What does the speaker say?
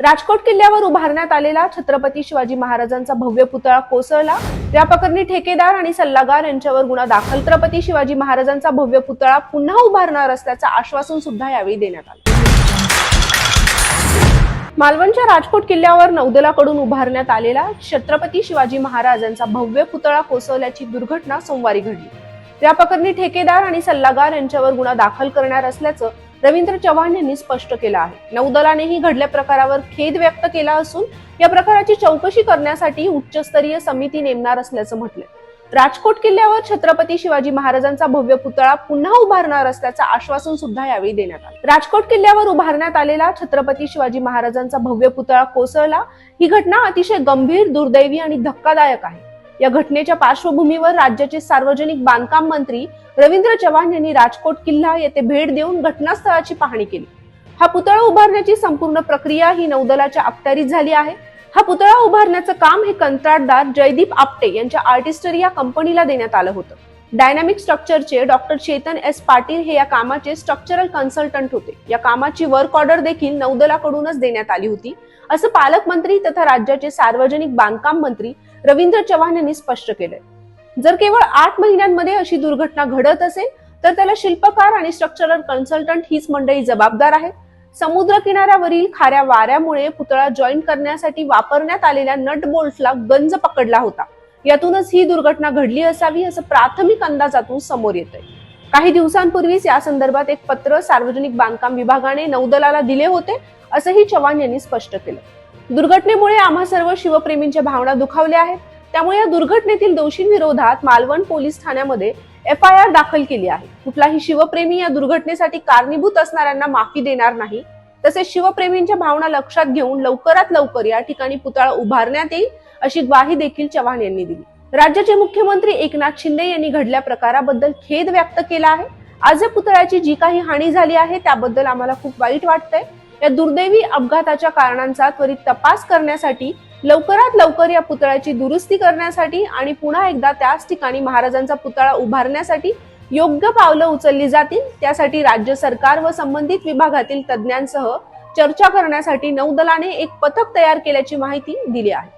राजकोट किल्ल्यावर उभारण्यात आलेला छत्रपती शिवाजी महाराजांचा भव्य पुतळा कोसळला. या प्रकरणी ठेकेदार आणि सल्लागार यांच्यावर गुन्हा दाखल. छत्रपती शिवाजी महाराजांचा भव्य पुतळा पुन्हा उभारणार असल्याचं आश्वासन सुद्धा यावेळी देण्यात आलं. मालवणच्या राजकोट किल्ल्यावर नौदलाकडून उभारण्यात आलेला छत्रपती शिवाजी महाराजांचा भव्य पुतळा कोसळल्याची दुर्घटना सोमवारी घडली. या प्रकरणी ठेकेदार आणि सल्लागार यांच्यावर गुन्हा दाखल करणार असल्याचं रवींद्र चव्हाण यांनी स्पष्ट केलं आहे. नौदलानेही घडल्या प्रकारावर खेद व्यक्त केला असून या प्रकाराची चौकशी करण्यासाठी उच्चस्तरीय समिती नेमणार असल्याचं म्हटलंय. राजकोट किल्ल्यावर छत्रपती शिवाजी महाराजांचा भव्य पुतळा पुन्हा उभारणार असल्याचं आश्वासन सुद्धा यावेळी देण्यात आलं. राजकोट किल्ल्यावर उभारण्यात आलेला छत्रपती शिवाजी महाराजांचा भव्य पुतळा कोसळला. ही घटना अतिशय गंभीर दुर्दैवी आणि धक्कादायक आहे. या घटनेच्या पार्श्वभूमीवर राज्याचे सार्वजनिक बांधकाम मंत्री रवींद्र चव्हाण यांनी राजकोट किल्ला येथे भेट देऊन घटनास्थळाची पाहणी केली. हा पुतळा उभारण्याची संपूर्ण प्रक्रिया ही नौदलाच्या अखत्यारीत झाली आहे. हा पुतळा उभारण्याचं काम हे कंत्राटदार जयदीप आपटे यांच्या आर्टिस्टर या कंपनीला देण्यात आलं होतं. डायनामिक स्ट्रक्चरचे डॉक्टर चेतन एस पाटील हे या कामाचे स्ट्रक्चरल कन्सल्टंट होते. या कामाची वर्क ऑर्डर देखील नौदलाकडूनच देण्यात आली होती. असं पालकमंत्री तथा राज्याचे सार्वजनिक बांधकाम मंत्री रवींद्र चव्हाण यांनी स्पष्ट केलंय. जर केवळ आठ महिन्यांमध्ये अशी दुर्घटना घडत असेल तर त्याला शिल्पकार आणि स्ट्रक्चरल कन्सल्टंट हीच मंडळी जबाबदार आहे. समुद्र किनाऱ्यावरील खाऱ्या वाऱ्यामुळे पुतळा जॉईन करण्यासाठी वापरण्यात आलेल्या नट बोल्टला गंज पकडला होता. यातूनच ही दुर्घटना घडली असावी असं प्राथमिक अंदाजातून समोर येत आहे काही दिवसांपूर्वीच या संदर्भात एक पत्र सार्वजनिक बांधकाम विभागाने नौदलाला दिले होते असंही चव्हाण यांनी स्पष्ट केलं. दुर्घटनेमुळे आम्हा सर्व शिवप्रेमींच्या भावना दुखावल्या आहेत. त्यामुळे या दुर्घटनेतील दोषींविरोधात मालवण पोलीस ठाण्यामध्ये एफ आय आर दाखल केली आहे. कुठलाही शिवप्रेमी या दुर्घटनेसाठी कारणीभूत असणाऱ्यांना माफी देणार नाही. तसेच शिवप्रेमींच्या भावना लक्षात घेऊन लवकरात लवकर या ठिकाणी पुतळा उभारण्यात येईल अशी ग्वाही देखील चव्हाण यांनी दिली. राज्याचे मुख्यमंत्री एकनाथ शिंदे यांनी घडल्या प्रकाराबद्दल खेद व्यक्त केला आहे. आज पुतळ्याची जी काही हानी झाली आहे त्याबद्दल आम्हाला खूप वाईट वाटतंय. या दुर्दैवी अपघाताच्या कारणांचा त्वरित तपास करण्यासाठी लवकरात लवकर या पुतळ्याची दुरुस्ती करण्यासाठी आणि पुन्हा एकदा त्याच ठिकाणी महाराजांचा पुतळा उभारण्यासाठी योग्य पावलं उचलली जातील त्यासाठी राज्य सरकार व संबंधित विभागातील तज्ज्ञांसह चर्चा करण्यासाठी नौदलाने एक पथक तयार केल्याची माहिती दिली आहे.